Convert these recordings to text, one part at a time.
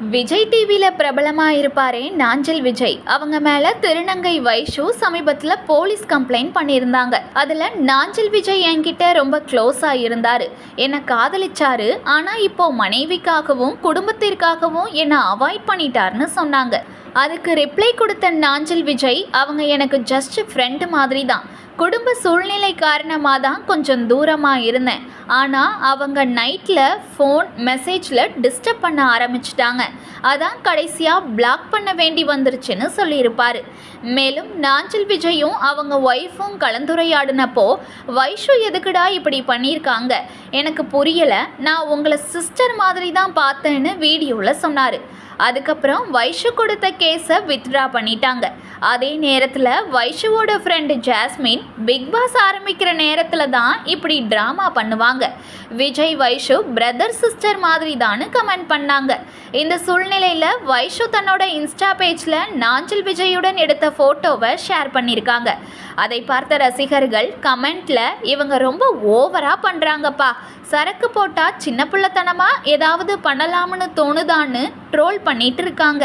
விஜய் டிவியில் பிரபலமாக இருப்பாரே நாஞ்சல் விஜய். அவங்க மேலே திருநங்கை வைஷு சமீபத்தில் போலீஸ் கம்ப்ளைண்ட் பண்ணியிருந்தாங்க. அதில் நாஞ்சல் விஜய் என்கிட்ட ரொம்ப க்ளோஸாக இருந்தார். என்னை காதலிச்சாரு ஆனால் இப்போ மனைவிக்காகவும் குடும்பத்திற்காகவும் என்னை அவாய்ட் பண்ணிட்டார்னு சொன்னாங்க. அதுக்கு ரிப்ளை கொடுத்த நாஞ்சல் விஜய் அவங்க எனக்கு ஜஸ்ட் ஃப்ரெண்டு மாதிரி தான் குடும்ப சூழ்நிலை காரணமாக தான் கொஞ்சம் தூரமாக இருந்தேன். ஆனால் அவங்க நைட்டில் ஃபோன் மெசேஜில் டிஸ்டர்ப் பண்ண ஆரம்பிச்சிட்டாங்க. அதான் கடைசியாக பிளாக் பண்ண வேண்டி வந்துருச்சுன்னு சொல்லியிருப்பார். மேலும் நாஞ்சல் விஜயும் அவங்க ஒய்ஃபும் கலந்துரையாடினப்போ வைஷு எதுக்குடா இப்படி பண்ணியிருக்காங்க? எனக்கு புரியலை. நான் உங்களை சிஸ்டர் மாதிரி தான் பார்த்தேன்னு வீடியோவில் சொன்னார். அதுக்கப்புறம் வைஷு கொடுத்த கேஸை வித்ட்ரா பண்ணிட்டாங்க. அதே நேரத்தில் வைஷுவோட ஃப்ரெண்டு ஜாஸ்மின் பிக் பாஸ் ஆரம்பிக்கிற நேரத்தில் தான் இப்படி ட்ராமா பண்ணுவாங்க. விஜய் வைஷு பிரதர் சிஸ்டர் மாதிரி தான் கமெண்ட் பண்ணாங்க. இந்த சூழ்நிலையில் வைஷு தன்னோட இன்ஸ்டா பேஜில் நாஞ்சல் விஜயுடன் எடுத்த ஃபோட்டோவை ஷேர் பண்ணியிருக்காங்க அதை பார்த்த ரசிகர்கள் கமெண்ட்ல இவங்க ரொம்ப ஓவராக பண்ணுறாங்கப்பா சரக்கு போட்டால் சின்ன பிள்ளைத்தனமா ஏதாவது பண்ணலாம்னு தோணுதான்னு ட்ரோல் பண்ணிட்டு இருக்காங்க.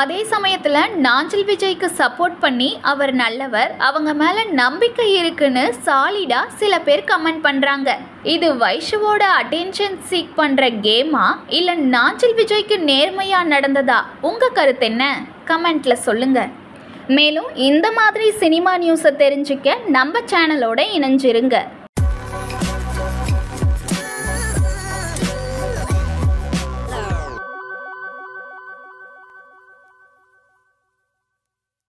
அதே சமயத்தில் நாஞ்சில் விஜய்க்கு சப்போர்ட் பண்ணி அவர் நல்லவர் அவங்க மேலே நம்பிக்கை இருக்குன்னு சாலிடாக சில பேர் கமெண்ட் பண்ணுறாங்க இது வைஷுவோட அட்டென்ஷன் சீக் பண்ணுற கேமா இல்லை நாஞ்சில் விஜய்க்கு நேர்மையாக நடந்ததா? உங்கள் கருத்து என்ன? கமெண்ட்ல சொல்லுங்கள் மேலும் இந்த மாதிரி சினிமா நியூஸை தெரிஞ்சுக்க நம்ம சேனலோட இணைஞ்சிருங்க.